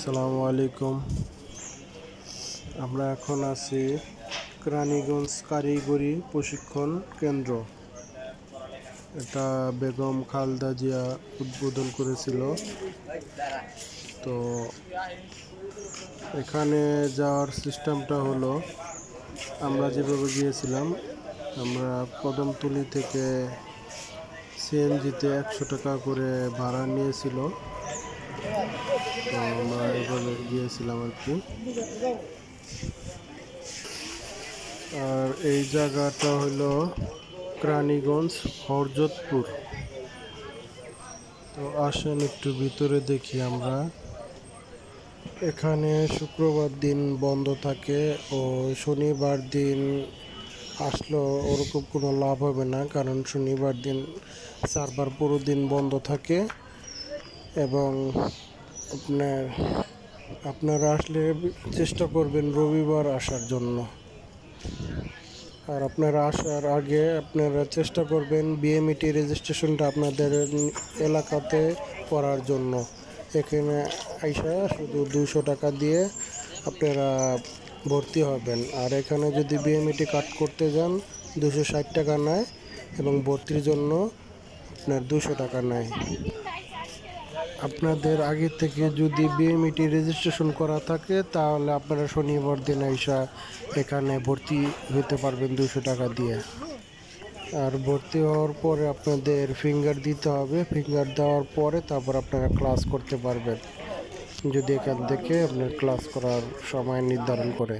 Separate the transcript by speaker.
Speaker 1: আসসালামু আলাইকুম। আমরা এখন আছি কেরানীগঞ্জ কারিগরি প্রশিক্ষণ কেন্দ্র। এটা বেগম খালদা জিয়া উদ্বোধন করেছিল। তো এখানে যাওয়ার সিস্টেমটা হলো, আমরা যেভাবে গিয়েছিলাম, আমরা কদমতলি থেকে সিএনজিতে একশো টাকা করে ভাড়া নিয়েছিল। গিয়েছিলাম আর কি। আর এই জায়গাটা হলো ক্রানীগঞ্জ হরজতপুর। তো আসেন একটু ভিতরে দেখি আমরা। এখানে শুক্রবার দিন বন্ধ থাকে ও শনিবার দিন আসলেও ওরকম কোনো লাভ হবে না, কারণ শনিবার দিন সার্ভার পুরো দিন বন্ধ থাকে। এবং আপনার, আপনারা আসলে চেষ্টা করবেন রবিবার আসার জন্য। আর আপনারা আসার আগে আপনারা চেষ্টা করবেন বিএমইটি রেজিস্ট্রেশনটা আপনাদের এলাকাতে করার জন্য। এখানে আইসা শুধু দুশো টাকা দিয়ে আপনারা ভর্তি হবেন। আর এখানে যদি বিএমইটি কাট করতে যান দুশো ষাট টাকা নেয় এবং ভর্তির জন্য আপনার দুশো টাকা নেয়। আপনাদের আগে থেকে যদি বিএমইটি রেজিস্ট্রেশন করা থাকে, তাহলে আপনারা শনিবার দিন আইসা এখানে ভর্তি হতে পারবেন দুশো টাকা দিয়ে। আর ভর্তি হওয়ার পরে আপনাদের ফিঙ্গার দিতে হবে। ফিঙ্গার দেওয়ার পরে তারপর আপনারা ক্লাস করতে পারবেন। যদি এখান থেকে আপনার ক্লাস করার সময় নির্ধারণ করে।